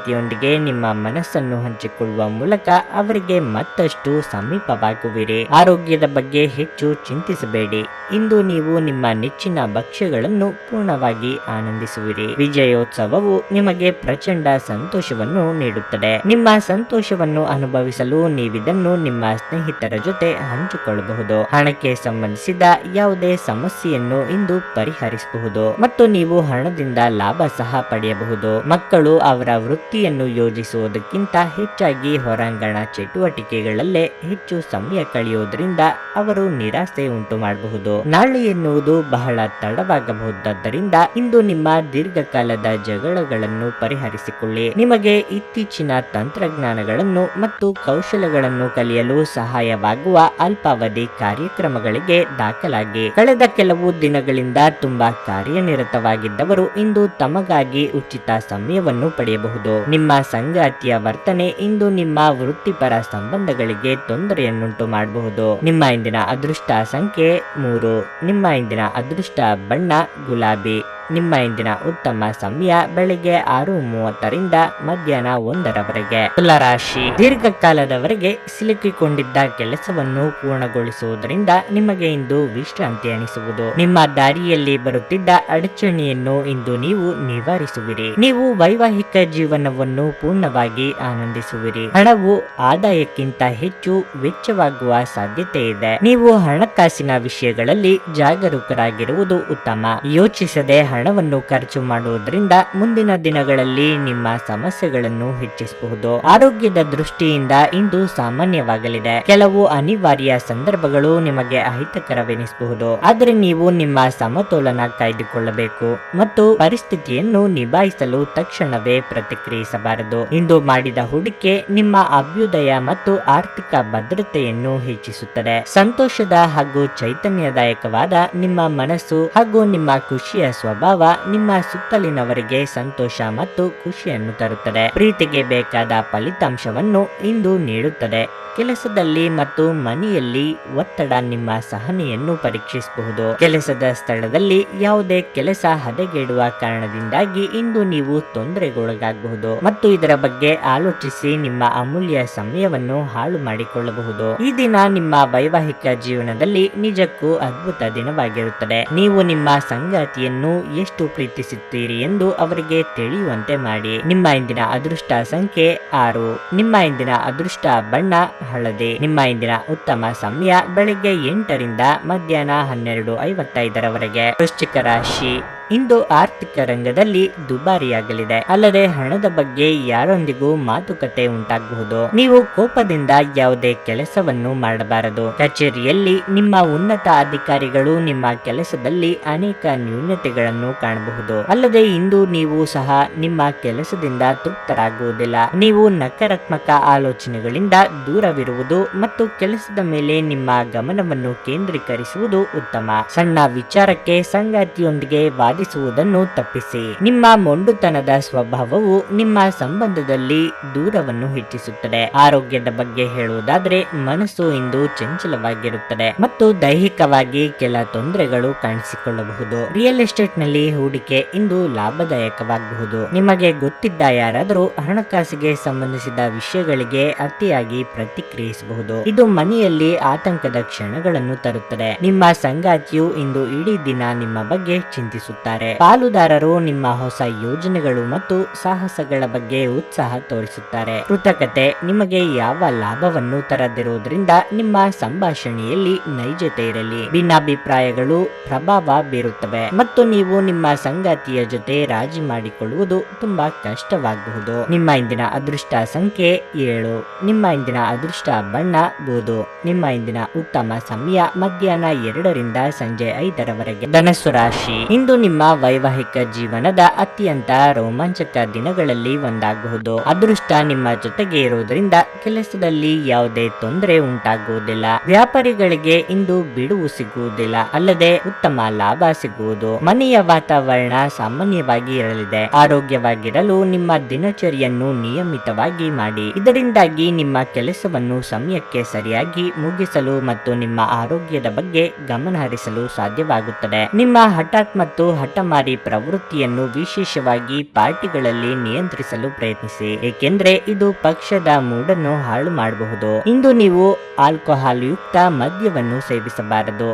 A: ಸಂಗಾತಿಯೊಂದಿಗೆ ನಿಮ್ಮ ಮನಸ್ಸನ್ನು ಹಂಚಿಕೊಳ್ಳುವ ಮೂಲಕ ಅವರಿಗೆ ಮತ್ತಷ್ಟು ಸಮೀಪವಾಗುವಿರಿ. ಆರೋಗ್ಯದ ಬಗ್ಗೆ ಹೆಚ್ಚು ಚಿಂತಿಸಬೇಡಿ. ಇಂದು ನೀವು ನಿಮ್ಮ ನೆಚ್ಚಿನ ಭಕ್ಷ್ಯಗಳನ್ನು ಪೂರ್ಣವಾಗಿ ಆನಂದಿಸುವಿರಿ. ವಿಜಯೋತ್ಸವವು ನಿಮಗೆ ಪ್ರಚಂಡ ಸಂತೋಷವನ್ನು ನೀಡುತ್ತದೆ. ನಿಮ್ಮ ಸಂತೋಷವನ್ನು ಅನುಭವಿಸಲು ನೀವಿದನ್ನು ನಿಮ್ಮ ಸ್ನೇಹಿತರ ಜೊತೆ ಹಂಚಿಕೊಳ್ಳಬಹುದು. ಹಣಕ್ಕೆ ಸಂಬಂಧಿಸಿದ ಯಾವುದೇ ಸಮಸ್ಯೆಯನ್ನು ಇಂದು ಪರಿಹರಿಸಬಹುದು. ಮತ್ತು ನೀವು ಹಣದಿಂದ ಲಾಭ ಸಹ ಪಡೆಯಬಹುದು. ಮಕ್ಕಳು ಅವರ ವೃತ್ತಿಯನ್ನು ಯೋಜಿಸುವುದಕ್ಕಿಂತ ಹೆಚ್ಚಾಗಿ ಹೊರಾಂಗಣ ಚಟುವಟಿಕೆಗಳಲ್ಲೇ ಹೆಚ್ಚು ಸಮಯ ಕಳೆಯುವುದರಿಂದ ಅವರು ನಿರಾಸೆ ಉಂಟು ಮಾಡಬಹುದು. ನಾಳೆ ಎನ್ನುವುದು ಬಹಳ ತಡವಾಗಬಹುದಾದ್ದರಿಂದ ಇಂದು ನಿಮ್ಮ ದೀರ್ಘಕಾಲದ ಜಗಳಗಳನ್ನು ಪರಿಹರಿಸಿಕೊಳ್ಳಿ. ನಿಮಗೆ ಇತ್ತೀಚಿನ ತಂತ್ರಜ್ಞಾನಗಳನ್ನು ಮತ್ತು ಕೌಶಲಗಳನ್ನು ಕಲಿಯಲು ಸಹಾಯವಾಗುವ ಅಲ್ಪಾವಧಿ ಕಾರ್ಯಕ್ರಮಗಳಿಗೆ ದಾಖಲಾಗಿ. ಕಳೆದ ಕೆಲವು ದಿನಗಳಿಂದ ತುಂಬಾ ಕಾರ್ಯನಿರತವಾಗಿದ್ದವರು ಇಂದು ತಮಗಾಗಿ ಉಚಿತ ಸಮಯವನ್ನು ಪಡೆಯಬಹುದು. ನಿಮ್ಮ ಸಂಗಾತಿಯ ವರ್ತನೆ ಇಂದು ನಿಮ್ಮ ವೃತ್ತಿಪರ ಸಂಬಂಧಗಳಿಗೆ ತೊಂದರೆಯನ್ನುಂಟು ಮಾಡಬಹುದು. ನಿಮ್ಮ ಇಂದಿನ ಅದೃಷ್ಟ ಸಂಖ್ಯೆ ಮೂರು. ನಿಮ್ಮ ಇಂದಿನ ಅದೃಷ್ಟ ಬಣ್ಣ ಗುಲಾಬಿ. ನಿಮ್ಮ ಇಂದಿನ ಉತ್ತಮ ಸಮಯ ಬೆಳಿಗ್ಗೆ ಆರು ಮೂವತ್ತರಿಂದ ಮಧ್ಯಾಹ್ನ ಒಂದರವರೆಗೆ. ತುಲರಾಶಿ. ದೀರ್ಘಕಾಲದವರೆಗೆ ಸಿಲುಕಿಕೊಂಡಿದ್ದ ಕೆಲಸವನ್ನು ಪೂರ್ಣಗೊಳಿಸುವುದರಿಂದ ನಿಮಗೆ ಇಂದು ವಿಶ್ರಾಂತಿ ಅನಿಸುವುದು. ನಿಮ್ಮ ದಾರಿಯಲ್ಲಿ ಬರುತ್ತಿದ್ದ ಅಡಚಣೆಯನ್ನು ಇಂದು ನೀವು ನಿವಾರಿಸುವಿರಿ. ನೀವು ವೈವಾಹಿಕ ಜೀವನವನ್ನು ಪೂರ್ಣವಾಗಿ ಆನಂದಿಸುವಿರಿ. ಹಣವು ಆದಾಯಕ್ಕಿಂತ ಹೆಚ್ಚು ವೆಚ್ಚವಾಗುವ ಸಾಧ್ಯತೆ ಇದೆ. ನೀವು ಹಣಕಾಸಿನ ವಿಷಯಗಳಲ್ಲಿ ಜಾಗರೂಕರಾಗಿರುವುದು ಉತ್ತಮ. ಯೋಚಿಸದೆ ಹಣವನ್ನು ಖರ್ಚು ಮಾಡುವುದರಿಂದ ಮುಂದಿನ ದಿನಗಳಲ್ಲಿ ನಿಮ್ಮ ಸಮಸ್ಯೆಗಳನ್ನು ಹೆಚ್ಚಿಸಬಹುದು. ಆರೋಗ್ಯದ ದೃಷ್ಟಿಯಿಂದ ಇಂದು ಸಾಮಾನ್ಯವಾಗಲಿದೆ. ಕೆಲವು ಅನಿವಾರ್ಯ ಸಂದರ್ಭಗಳು ನಿಮಗೆ ಅಹಿತಕರವೆನಿಸಬಹುದು. ಆದರೆ ನೀವು ನಿಮ್ಮ ಸಮತೋಲನ ಕಾಯ್ದುಕೊಳ್ಳಬೇಕು ಮತ್ತು ಪರಿಸ್ಥಿತಿಯನ್ನು ನಿಭಾಯಿಸಲು ತಕ್ಷಣವೇ ಪ್ರತಿಕ್ರಿಯಿಸಬಾರದು. ಇಂದು ಮಾಡಿದ ಹೂಡಿಕೆ ನಿಮ್ಮ ಅಭ್ಯುದಯ ಮತ್ತು ಆರ್ಥಿಕ ಭದ್ರತೆಯನ್ನು ಹೆಚ್ಚಿಸುತ್ತದೆ. ಸಂತೋಷದ ಹಾಗೂ ಚೈತನ್ಯದಾಯಕವಾದ ನಿಮ್ಮ ಮನಸ್ಸು ಹಾಗೂ ನಿಮ್ಮ ಖುಷಿಯ ಸ್ವಭಾವ ನಿಮ್ಮ ಸುತ್ತಲಿನವರಿಗೆ ಸಂತೋಷ ಮತ್ತು ಖುಷಿಯನ್ನು ತರುತ್ತದೆ. ಪ್ರೀತಿಗೆ ಬೇಕಾದ ಫಲಿತಾಂಶವನ್ನು ಇಂದು ನೀಡುತ್ತದೆ. ಕೆಲಸದಲ್ಲಿ ಮತ್ತು ಮನೆಯಲ್ಲಿ ಒತ್ತಡ ನಿಮ್ಮ ಸಹನೆಯನ್ನು ಪರೀಕ್ಷಿಸಬಹುದು. ಕೆಲಸದ ಸ್ಥಳದಲ್ಲಿ ಯಾವುದೇ ಕೆಲಸ ಹದಗೆಡುವ ಕಾರಣದಿಂದಾಗಿ ಇಂದು ನೀವು ತೊಂದರೆಗೊಳಗಾಗಬಹುದು. ಮತ್ತು ಇದರ ಬಗ್ಗೆ ಆಲೋಚಿಸಿ ನಿಮ್ಮ ಅಮೂಲ್ಯ ಸಮಯವನ್ನು ಹಾಳು ಮಾಡಿಕೊಳ್ಳಬಹುದು. ಈ ದಿನ ನಿಮ್ಮ ವೈವಾಹಿಕ ಜೀವನದಲ್ಲಿ ನಿಜಕ್ಕೂ ಅದ್ಭುತ ದಿನವಾಗಿರುತ್ತದೆ. ನೀವು ನಿಮ್ಮ ಸಂಗಾತಿಯನ್ನು ಎಷ್ಟು ಪ್ರೀತಿಸುತ್ತೀರಿ ಎಂದು ಅವರಿಗೆ ತಿಳಿಯುವಂತೆ ಮಾಡಿ. ನಿಮ್ಮ ಇಂದಿನ ಅದೃಷ್ಟ ಸಂಖ್ಯೆ ಆರು. ನಿಮ್ಮ ಇಂದಿನ ಅದೃಷ್ಟ ಬಣ್ಣ ಹಳದಿ. ನಿಮ್ಮ ಇಂದಿನ ಉತ್ತಮ ಸಮಯ ಬೆಳಿಗ್ಗೆ ಎಂಟರಿಂದ ಮಧ್ಯಾಹ್ನ ಹನ್ನೆರಡು ಐವತ್ತೈದರವರೆಗೆ. ವೃಶ್ಚಿಕ ರಾಶಿ. ಇಂದು ಆರ್ಥಿಕ ರಂಗದಲ್ಲಿ ದುಬಾರಿಯಾಗಲಿದೆ. ಅಲ್ಲದೆ ಹಣದ ಬಗ್ಗೆ ಯಾರೊಂದಿಗೂ ಮಾತುಕತೆ ಉಂಟಾಗಬಹುದು. ನೀವು ಕೋಪದಿಂದ ಯಾವುದೇ ಕೆಲಸವನ್ನು ಮಾಡಬಾರದು. ಕಚೇರಿಯಲ್ಲಿ ನಿಮ್ಮ ಉನ್ನತ ಅಧಿಕಾರಿಗಳು ನಿಮ್ಮ ಕೆಲಸದಲ್ಲಿ ಅನೇಕ ನ್ಯೂನತೆಗಳನ್ನು ಕಾಣಬಹುದು. ಅಲ್ಲದೆ ಇಂದು ನೀವು ಸಹ ನಿಮ್ಮ ಕೆಲಸದಿಂದ ತೃಪ್ತರಾಗುವುದಿಲ್ಲ. ನೀವು ನಕಾರಾತ್ಮಕ ಆಲೋಚನೆಗಳಿಂದ ದೂರವಿರುವುದು ಮತ್ತು ಕೆಲಸದ ಮೇಲೆ ನಿಮ್ಮ ಗಮನವನ್ನು ಕೇಂದ್ರೀಕರಿಸುವುದು ಉತ್ತಮ. ಸಣ್ಣ ವಿಚಾರಕ್ಕೆ ಸಂಗಾತಿಯೊಂದಿಗೆ ವಾದಿಸುವುದನ್ನು ತಪ್ಪಿಸಿ. ನಿಮ್ಮ ಮೊಂಡುತನದ ಸ್ವಭಾವವು ನಿಮ್ಮ ಸಂಬಂಧದಲ್ಲಿ ದೂರವನ್ನು ಹೆಚ್ಚಿಸುತ್ತದೆ. ಆರೋಗ್ಯದ ಬಗ್ಗೆ ಹೇಳುವುದಾದ್ರೆ ಮನಸ್ಸು ಇಂದು ಚಂಚಲವಾಗಿರುತ್ತದೆ ಮತ್ತು ದೈಹಿಕವಾಗಿ ಕೆಲ ತೊಂದರೆಗಳು ಕಾಣಿಸಿಕೊಳ್ಳಬಹುದು. ರಿಯಲ್ ಎಸ್ಟೇಟ್ನಲ್ಲಿ ಹೂಡಿಕೆ ಇಂದು ಲಾಭದಾಯಕವಾಗಬಹುದು. ನಿಮಗೆ ಗೊತ್ತಿದ್ದ ಯಾರಾದರೂ ಹಣಕಾಸಿಗೆ ಸಂಬಂಧಿಸಿದ ವಿಷಯಗಳಿಗೆ ಅತಿಯಾಗಿ ಪ್ರತಿಕ್ರಿಯಿಸಬಹುದು. ಇದು ಮನೆಯಲ್ಲಿ ಆತಂಕದ ಕ್ಷಣಗಳನ್ನು ತರುತ್ತದೆ. ನಿಮ್ಮ ಸಂಗಾತಿಯು ಇಂದು ಇಡೀ ದಿನ ನಿಮ್ಮ ಬಗ್ಗೆ ಚಿಂತಿಸುತ್ತಾರೆ ಪಾಲುದಾರರು ನಿಮ್ಮ ಹೊಸ ಯೋಜನೆಗಳು ಮತ್ತು ಸಾಹಸಗಳ ಬಗ್ಗೆ ಉತ್ಸಾಹ ತೋರಿಸುತ್ತಾರೆ. ಕೃತಕತೆ ನಿಮಗೆ ಯಾವ ಲಾಭವನ್ನು ತರದಿರುವುದರಿಂದ ನಿಮ್ಮ ಸಂಭಾಷಣೆಯಲ್ಲಿ ನೈಜತೆ ಇರಲಿ. ಭಿನ್ನಾಭಿಪ್ರಾಯಗಳು ಪ್ರಭಾವ ಬೀರುತ್ತವೆ ಮತ್ತು ನೀವು ನಿಮ್ಮ ಸಂಗಾತಿಯ ಜೊತೆ ರಾಜಿ ಮಾಡಿಕೊಳ್ಳುವುದು ತುಂಬಾ ಕಷ್ಟವಾಗಬಹುದು. ನಿಮ್ಮ ಇಂದಿನ ಅದೃಷ್ಟ ಸಂಖ್ಯೆ ಏಳು. ನಿಮ್ಮ ಇಂದಿನ ಅದೃಷ್ಟ ಬಣ್ಣ ಬೂದು. ನಿಮ್ಮ ಇಂದಿನ ಉತ್ತಮ ಸಮಯ ಮಧ್ಯಾಹ್ನ ಎರಡರಿಂದ ಸಂಜೆ ಐದರವರೆಗೆ. ಧನಸ್ಸು ರಾಶಿ. ಇಂದು ನಿಮ್ಮ ನಿಮ್ಮ ವೈವಾಹಿಕ ಜೀವನದ ಅತ್ಯಂತ ರೋಮಾಂಚಕ ದಿನಗಳಲ್ಲಿ ಒಂದಾಗಬಹುದು ಅದೃಷ್ಟ ನಿಮ್ಮ ಜೊತೆಗೆ ಇರುವುದರಿಂದ ಕೆಲಸದಲ್ಲಿ ಯಾವುದೇ ತೊಂದರೆ ಉಂಟಾಗುವುದಿಲ್ಲ. ವ್ಯಾಪಾರಿಗಳಿಗೆ ಇಂದು ಬಿಡುವು ಸಿಗುವುದಿಲ್ಲ. ಅಲ್ಲದೆ ಉತ್ತಮ ಲಾಭ ಸಿಗುವುದು. ಮನೆಯ ವಾತಾವರಣ ಸಾಮಾನ್ಯವಾಗಿ ಇರಲಿದೆ. ಆರೋಗ್ಯವಾಗಿರಲು ನಿಮ್ಮ ದಿನಚರಿಯನ್ನು ನಿಯಮಿತವಾಗಿ ಮಾಡಿ. ಇದರಿಂದಾಗಿ ನಿಮ್ಮ ಕೆಲಸವನ್ನು ಸಮಯಕ್ಕೆ ಸರಿಯಾಗಿ ಮುಗಿಸಲು ಮತ್ತು ನಿಮ್ಮ ಆರೋಗ್ಯದ ಬಗ್ಗೆ ಗಮನ ಹರಿಸಲು ಸಾಧ್ಯವಾಗುತ್ತದೆ. ನಿಮ್ಮ ಹಠಾತ್ ಮತ್ತು ಹಠಮಾರಿ ಪ್ರವೃತ್ತಿಯನ್ನು ವಿಶೇಷವಾಗಿ ಪಾರ್ಟಿಗಳಲ್ಲಿ ನಿಯಂತ್ರಿಸಲು ಪ್ರಯತ್ನಿಸಿ, ಏಕೆಂದ್ರೆ ಇದು ಪಕ್ಷದ ಮೂಡನ್ನು ಹಾಳು ಮಾಡಬಹುದು. ಇಂದು ನೀವು ಆಲ್ಕೋಹಾಲ್ ಯುಕ್ತ ಮದ್ಯವನ್ನು ಸೇವಿಸಬಾರದು.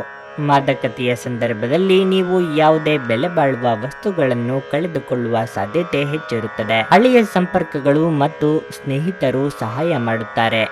A: ಮಾದಕತೆಯ ಸಂದರ್ಭದಲ್ಲಿ ನೀವು ಯಾವುದೇ ಬೆಲೆ ಬಾಳುವ ವಸ್ತುಗಳನ್ನು ಕಳೆದುಕೊಳ್ಳುವ ಸಾಧ್ಯತೆ ಹೆಚ್ಚಿರುತ್ತದೆ. ಹಳೆಯ ಸಂಪರ್ಕಗಳು ಮತ್ತು ಸ್ನೇಹಿತರು ಸಹಾಯ ಮಾಡುತ್ತಾರೆ.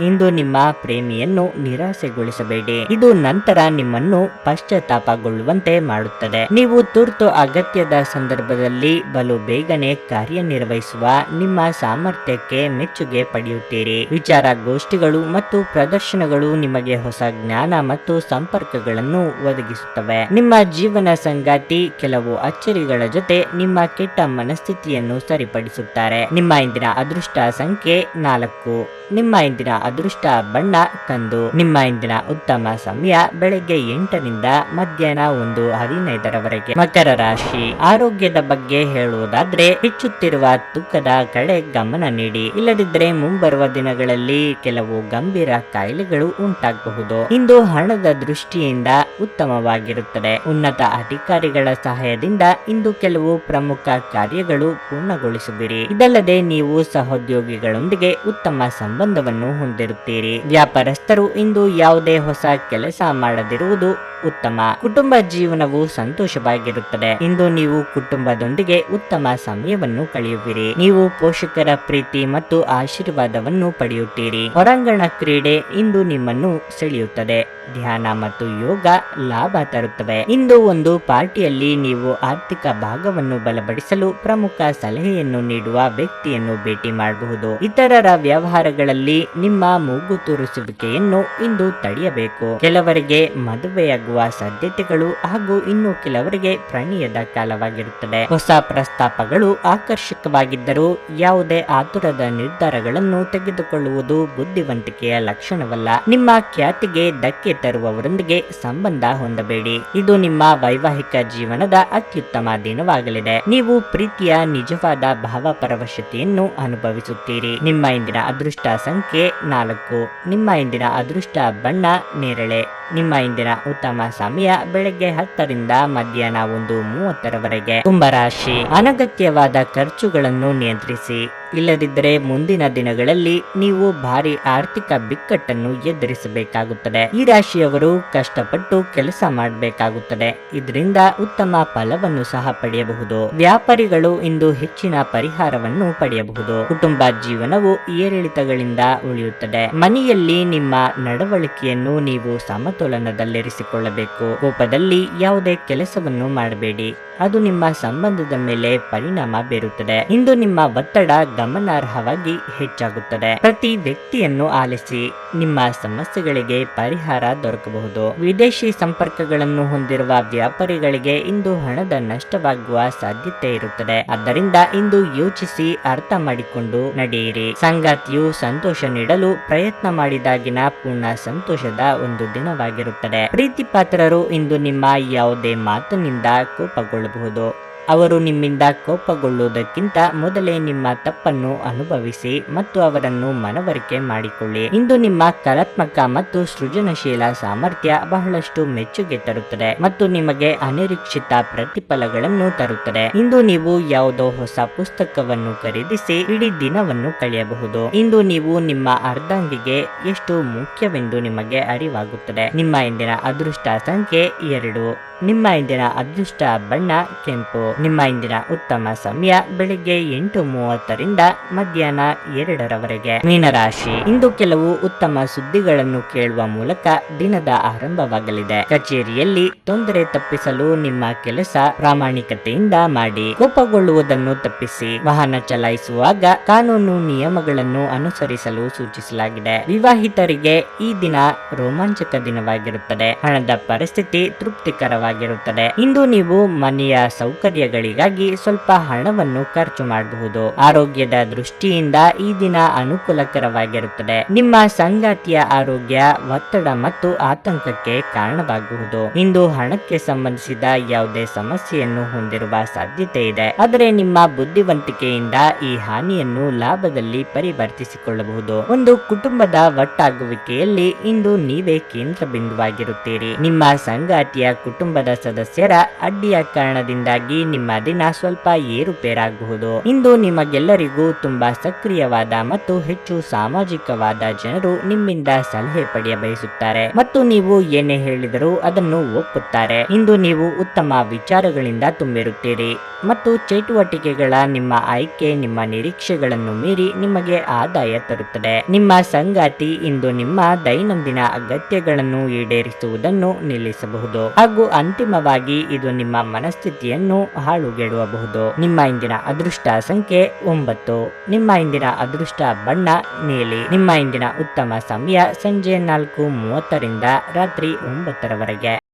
A: ಇಂದು ನಿಮ್ಮ ಪ್ರೇಮಿಯನ್ನು ನಿರಾಸೆಗೊಳಿಸಬೇಡಿ ಇದು ನಂತರ ನಿಮ್ಮನ್ನು ಪಶ್ಚಾತ್ತಾಪಗೊಳ್ಳುವಂತೆ ಮಾಡುತ್ತದೆ. ನೀವು ತುರ್ತು ಅಗತ್ಯದ ಸಂದರ್ಭದಲ್ಲಿ ಬಲು ಬೇಗನೆ ಕಾರ್ಯನಿರ್ವಹಿಸುವ ನಿಮ್ಮ ಸಾಮರ್ಥ್ಯಕ್ಕೆ ಮೆಚ್ಚುಗೆ ಪಡೆಯುತ್ತೀರಿ. ವಿಚಾರಗೋಷ್ಠಿಗಳು ಮತ್ತು ಪ್ರದರ್ಶನಗಳು ನಿಮಗೆ ಹೊಸ ಜ್ಞಾನ ಮತ್ತು ಸಂಪರ್ಕಗಳನ್ನು ಒದಗಿಸುತ್ತವೆ. ನಿಮ್ಮ ಜೀವನ ಸಂಗಾತಿ ಕೆಲವು ಅಚ್ಚರಿಗಳ ಜೊತೆ ನಿಮ್ಮ ಕೆಟ್ಟ ಮನಸ್ಥಿತಿಯನ್ನು ಸರಿಪಡಿಸುತ್ತಾರೆ. ನಿಮ್ಮ ಇಂದಿನ ಅದೃಷ್ಟ ಸಂಖ್ಯೆ ನಾಲ್ಕು. ನಿಮ್ಮ ಇಂದಿನ ಅದೃಷ್ಟ ಬಣ್ಣ ಕಂದು ನಿಮ್ಮ ಇಂದಿನ ಉತ್ತಮ ಸಮಯ ಬೆಳಗ್ಗೆ ಎಂಟರಿಂದ ಮಧ್ಯಾಹ್ನ ಒಂದು ಹದಿನೈದರವರೆಗೆ. ಮಕರ ರಾಶಿ ಆರೋಗ್ಯದ ಬಗ್ಗೆ ಹೇಳುವುದಾದ್ರೆ ಹೆಚ್ಚುತ್ತಿರುವ ತೂಕದ ಕಡೆ ಗಮನ ನೀಡಿ. ಇಲ್ಲದಿದ್ದರೆ ಮುಂಬರುವ ದಿನಗಳಲ್ಲಿ ಕೆಲವು ಗಂಭೀರ ಕಾಯಿಲೆಗಳು ಉಂಟಾಗಬಹುದು. ಇಂದು ಹಣದ ದೃಷ್ಟಿಯಿಂದ ಉತ್ತಮವಾಗಿರುತ್ತದೆ. ಉನ್ನತ ಅಧಿಕಾರಿಗಳ ಸಹಾಯದಿಂದ ಇಂದು ಕೆಲವು ಪ್ರಮುಖ ಕಾರ್ಯಗಳು ಪೂರ್ಣಗೊಳಿಸುವಿರಿ. ಇದಲ್ಲದೆ ನೀವು ಸಹೋದ್ಯೋಗಿಗಳೊಂದಿಗೆ ಉತ್ತಮ ಸಂಬಂಧವನ್ನು ಹೊಂದಿರುತ್ತೀರಿ ವ್ಯಾಪಾರಸ್ಥರು ಇಂದು ಯಾವುದೇ ಹೊಸ ಕೆಲಸ ಮಾಡದಿರುವುದು ಉತ್ತಮ. ಕುಟುಂಬ ಜೀವನವು ಸಂತೋಷವಾಗಿರುತ್ತದೆ. ಇಂದು ನೀವು ಕುಟುಂಬದೊಂದಿಗೆ ಉತ್ತಮ ಸಮಯವನ್ನು ಕಳೆಯುವಿರಿ. ನೀವು ಪೋಷಕರ ಪ್ರೀತಿ ಮತ್ತು ಆಶೀರ್ವಾದವನ್ನು ಪಡೆಯುತ್ತೀರಿ. ಹೊರಾಂಗಣ ಕ್ರೀಡೆ ಇಂದು ನಿಮ್ಮನ್ನು ಸೆಳೆಯುತ್ತದೆ. ಧ್ಯಾನ ಮತ್ತು ಯೋಗ ಲಾಭ ತರುತ್ತವೆ. ಇಂದು ಒಂದು ಪಾರ್ಟಿಯಲ್ಲಿ ನೀವು ಆರ್ಥಿಕ ಭಾಗವನ್ನು ಬಲಪಡಿಸಲು ಪ್ರಮುಖ ಸಲಹೆಯನ್ನು ನೀಡುವ ವ್ಯಕ್ತಿಯನ್ನು ಭೇಟಿ ಮಾಡಬಹುದು. ಇತರರ ವ್ಯವಹಾರಗಳಲ್ಲಿ ನಿಮ್ಮ ಮೂಗು ತೂರಿಸುವಿಕೆಯನ್ನು ಇಂದು ತಡೆಯಬೇಕು. ಕೆಲವರಿಗೆ ಮದುವೆಯಾಗುವ ಸಾಧ್ಯತೆಗಳು ಹಾಗೂ ಇನ್ನು ಕೆಲವರಿಗೆ ಪ್ರಣಯದ ಕಾಲವಾಗಿರುತ್ತದೆ. ಹೊಸ ಪ್ರಸ್ತಾಪಗಳು ಆಕರ್ಷಕವಾಗಿದ್ದರೂ ಯಾವುದೇ ಆತುರದ ನಿರ್ಧಾರಗಳನ್ನು ತೆಗೆದುಕೊಳ್ಳುವುದು ಬುದ್ಧಿವಂತಿಕೆಯ ಲಕ್ಷಣವಲ್ಲ. ನಿಮ್ಮ ಖ್ಯಾತಿಗೆ ಧಕ್ಕೆ ತರುವವರೊಂದಿಗೆ ಸಂಬಂಧ ಹೊಂದಬೇಡಿ. ಇದು ನಿಮ್ಮ ವೈವಾಹಿಕ ಜೀವನದ ಅತ್ಯುತ್ತಮ ದಿನವಾಗಲಿದೆ. ನೀವು ಪ್ರೀತಿಯ ನಿಜವಾದ ಭಾವಪರವಶತೆಯನ್ನು ಅನುಭವಿಸುತ್ತೀರಿ. ನಿಮ್ಮ ಇಂದಿನ ಅದೃಷ್ಟ ಸಂಖ್ಯೆ ನಾಲ್ಕು. ನಿಮ್ಮ ಇಂದಿನ ಅದೃಷ್ಟ ಬಣ್ಣ, ನೇರಳೆ. ನಿಮ್ಮ ಇಂದಿನ ಉತ್ತಮ ಸಮಯ ಬೆಳಗ್ಗೆ ಹತ್ತರಿಂದ ಮಧ್ಯಾಹ್ನ ಒಂದು ಮೂವತ್ತರವರೆಗೆ. ಕುಂಭರಾಶಿ ಅನಗತ್ಯವಾದ ಖರ್ಚುಗಳನ್ನು ನಿಯಂತ್ರಿಸಿ. ಇಲ್ಲದಿದ್ದರೆ ಮುಂದಿನ ದಿನಗಳಲ್ಲಿ ನೀವು ಭಾರಿ ಆರ್ಥಿಕ ಬಿಕ್ಕಟ್ಟನ್ನು ಎದುರಿಸಬೇಕಾಗುತ್ತದೆ. ಈ ರಾಶಿಯವರು ಕಷ್ಟಪಟ್ಟು ಕೆಲಸ ಮಾಡಬೇಕಾಗುತ್ತದೆ. ಇದರಿಂದ ಉತ್ತಮ ಫಲವನ್ನು ಸಹ ಪಡೆಯಬಹುದು. ವ್ಯಾಪಾರಿಗಳು ಇಂದು ಹೆಚ್ಚಿನ ಪರಿಹಾರವನ್ನು ಪಡೆಯಬಹುದು. ಕುಟುಂಬ ಜೀವನವು ಏರಿಳಿತಗಳಿಂದ ಉಳಿಯುತ್ತದೆ. ಮನೆಯಲ್ಲಿ ನಿಮ್ಮ ನಡವಳಿಕೆಯನ್ನು ನೀವು ಸಮತೋಲನದಲ್ಲಿರಿಸಿಕೊಳ್ಳಬೇಕು. ಕೋಪದಲ್ಲಿ ಯಾವುದೇ ಕೆಲಸವನ್ನು ಮಾಡಬೇಡಿ. ಅದು ನಿಮ್ಮ ಸಂಬಂಧದ ಮೇಲೆ ಪರಿಣಾಮ ಬೀರುತ್ತದೆ. ಇಂದು ನಿಮ್ಮ ಒತ್ತಡ ಗಮನಾರ್ಹವಾಗಿ ಹೆಚ್ಚಾಗುತ್ತದೆ. ಪ್ರತಿ ವ್ಯಕ್ತಿಯನ್ನು ಆಲಿಸಿ ನಿಮ್ಮ ಸಮಸ್ಯೆಗಳಿಗೆ ಪರಿಹಾರ ದೊರಕಬಹುದು. ವಿದೇಶಿ ಸಂಪರ್ಕಗಳನ್ನು ಹೊಂದಿರುವ ವ್ಯಾಪಾರಿಗಳಿಗೆ ಇಂದು ಹಣದ ನಷ್ಟವಾಗುವ ಸಾಧ್ಯತೆ ಇರುತ್ತದೆ. ಆದ್ದರಿಂದ ಇಂದು ಯೋಚಿಸಿ ಅರ್ಥ ಮಾಡಿಕೊಂಡು ನಡೆಯಿರಿ. ಸಂಗಾತಿಯು ಸಂತೋಷ ನೀಡಲು ಪ್ರಯತ್ನ ಮಾಡಿದಾಗಿನ ಪೂರ್ಣ ಸಂತೋಷದ ಒಂದು ದಿನವಾಗಿರುತ್ತದೆ. ಪ್ರೀತಿ ಪಾತ್ರರು ಇಂದು ನಿಮ್ಮ ಯಾವುದೇ ಮಾತಿನಿಂದ ಕೋಪಗೊಳ್ಳಬಹುದು. ಅವರು ನಿಮ್ಮಿಂದ ಕೋಪಗೊಳ್ಳುವುದಕ್ಕಿಂತ ಮೊದಲೇ ನಿಮ್ಮ ತಪ್ಪನ್ನು ಅನುಭವಿಸಿ ಮತ್ತು ಅವರನ್ನು ಮನವರಿಕೆ ಮಾಡಿಕೊಳ್ಳಿ. ಇಂದು ನಿಮ್ಮ ಕಲಾತ್ಮಕ ಮತ್ತು ಸೃಜನಶೀಲ ಸಾಮರ್ಥ್ಯ ಬಹಳಷ್ಟು ಮೆಚ್ಚುಗೆ ತರುತ್ತದೆ ಮತ್ತು ನಿಮಗೆ ಅನಿರೀಕ್ಷಿತ ಪ್ರತಿಫಲಗಳನ್ನು ತರುತ್ತದೆ. ಇಂದು ನೀವು ಯಾವುದೋ ಹೊಸ ಪುಸ್ತಕವನ್ನು ಖರೀದಿಸಿ ಇಡೀ ದಿನವನ್ನು ಕಳೆಯಬಹುದು. ಇಂದು ನೀವು ನಿಮ್ಮ ಅರ್ಧಾಂಗಿಗೆ ಎಷ್ಟು ಮುಖ್ಯವೆಂದು ನಿಮಗೆ ಅರಿವಾಗುತ್ತದೆ. ನಿಮ್ಮ ಇಂದಿನ ಅದೃಷ್ಟ ಸಂಖ್ಯೆ ಎರಡು. ನಿಮ್ಮ ಇಂದಿನ ಅದೃಷ್ಟ ಬಣ್ಣ, ಕೆಂಪು. ನಿಮ್ಮ ಇಂದಿನ ಉತ್ತಮ ಸಮಯ ಬೆಳಿಗ್ಗೆ ಎಂಟು ಮೂವತ್ತರಿಂದ ಮಧ್ಯಾಹ್ನ ಎರಡರವರೆಗೆ. ಮೀನರಾಶಿ. ಇಂದು ಕೆಲವು ಉತ್ತಮ ಸುದ್ದಿಗಳನ್ನು ಕೇಳುವ ಮೂಲಕ ದಿನದ ಆರಂಭವಾಗಲಿದೆ. ಕಚೇರಿಯಲ್ಲಿ ತೊಂದರೆ ತಪ್ಪಿಸಲು ನಿಮ್ಮ ಕೆಲಸ ಪ್ರಾಮಾಣಿಕತೆಯಿಂದ ಮಾಡಿ. ಕೋಪಗೊಳ್ಳುವುದನ್ನು ತಪ್ಪಿಸಿ. ವಾಹನ ಚಲಾಯಿಸುವಾಗ ಕಾನೂನು ನಿಯಮಗಳನ್ನು ಅನುಸರಿಸಲು ಸೂಚಿಸಲಾಗಿದೆ. ವಿವಾಹಿತರಿಗೆ ಈ ದಿನ ರೋಮಾಂಚಕ ದಿನವಾಗಿರುತ್ತದೆ. ಹಣದ ಪರಿಸ್ಥಿತಿ ತೃಪ್ತಿಕರವಾಗಿ ಅನುಕೂಲಕರವಾಗಿರುತ್ತದೆ. ಇಂದು ನೀವು ಮನೆಯ ಸೌಕರ್ಯಗಳಿಗಾಗಿ ಸ್ವಲ್ಪ ಹಣವನ್ನು ಖರ್ಚು ಮಾಡಬಹುದು. ಆರೋಗ್ಯದ ದೃಷ್ಟಿಯಿಂದ ಈ ದಿನ ಅನುಕೂಲಕರವಾಗಿರುತ್ತದೆ. ನಿಮ್ಮ ಸಂಗಾತಿಯ ಆರೋಗ್ಯ ಒತ್ತಡ ಮತ್ತು ಆತಂಕಕ್ಕೆ ಕಾರಣವಾಗಬಹುದು. ಇಂದು ಹಣಕ್ಕೆ ಸಂಬಂಧಿಸಿದ ಯಾವುದೇ ಸಮಸ್ಯೆಯನ್ನು ಹೊಂದಿರುವ ಸಾಧ್ಯತೆ ಇದೆ. ಆದರೆ ನಿಮ್ಮ ಬುದ್ಧಿವಂತಿಕೆಯಿಂದ ಈ ಹಾನಿಯನ್ನು ಲಾಭದಲ್ಲಿ ಪರಿವರ್ತಿಸಿಕೊಳ್ಳಬಹುದು. ಒಂದು ಕುಟುಂಬದ ಒಟ್ಟಾಗುವಿಕೆಯಲ್ಲಿ ಇಂದು ನೀವೇ ಕೇಂದ್ರ ಬಿಂದುವಾಗಿರುತ್ತೀರಿ. ನಿಮ್ಮ ಸಂಗಾತಿಯ ಕುಟುಂಬದ ಸದಸ್ಯರ ಅಡ್ಡಿಯ ಕಾರಣದಿಂದಾಗಿ ನಿಮ್ಮ ದಿನ ಸ್ವಲ್ಪ ಏರುಪೇರಾಗಬಹುದು. ಇಂದು ನಿಮಗೆಲ್ಲರಿಗೂ ತುಂಬಾ ಸಕ್ರಿಯವಾದ ಮತ್ತು ಹೆಚ್ಚು ಸಾಮಾಜಿಕವಾದ ಜನರು ನಿಮ್ಮಿಂದ ಸಲಹೆ ಪಡೆಯ ಬಯಸುತ್ತಾರೆ. ಮತ್ತು ನೀವು ಏನೇ ಹೇಳಿದರೂ ಅದನ್ನು ಒಪ್ಪುತ್ತಾರೆ. ಇಂದು ನೀವು ಉತ್ತಮ ವಿಚಾರಗಳಿಂದ ತುಂಬಿರುತ್ತೀರಿ. ಮತ್ತು ಚಟುವಟಿಕೆಗಳ ನಿಮ್ಮ ಆಯ್ಕೆ, ನಿಮ್ಮ ನಿರೀಕ್ಷೆಗಳನ್ನು ಮೀರಿ ನಿಮಗೆ ಆದಾಯ ತರುತ್ತದೆ. ನಿಮ್ಮ ಸಂಗಾತಿ ಇಂದು ನಿಮ್ಮ ದೈನಂದಿನ ಅಗತ್ಯಗಳನ್ನು ಈಡೇರಿಸುವುದನ್ನು ನಿಲ್ಲಿಸಬಹುದು. ಹಾಗೂ ಅಂತಿಮವಾಗಿ ಇದು ನಿಮ್ಮ ಮನಸ್ಥಿತಿಯನ್ನು ಹಾಳುಗೆಡುವಬಹುದು. ನಿಮ್ಮ ಇಂದಿನ ಅದೃಷ್ಟ ಸಂಖ್ಯೆ ಒಂಬತ್ತು. ನಿಮ್ಮ ಇಂದಿನ ಅದೃಷ್ಟ ಬಣ್ಣ ನೀಲಿ. ನಿಮ್ಮ ಇಂದಿನ ಉತ್ತಮ ಸಮಯ ಸಂಜೆ ನಾಲ್ಕು ಮೂವತ್ತರಿಂದ ರಾತ್ರಿ ಒಂಬತ್ತರವರೆಗೆ.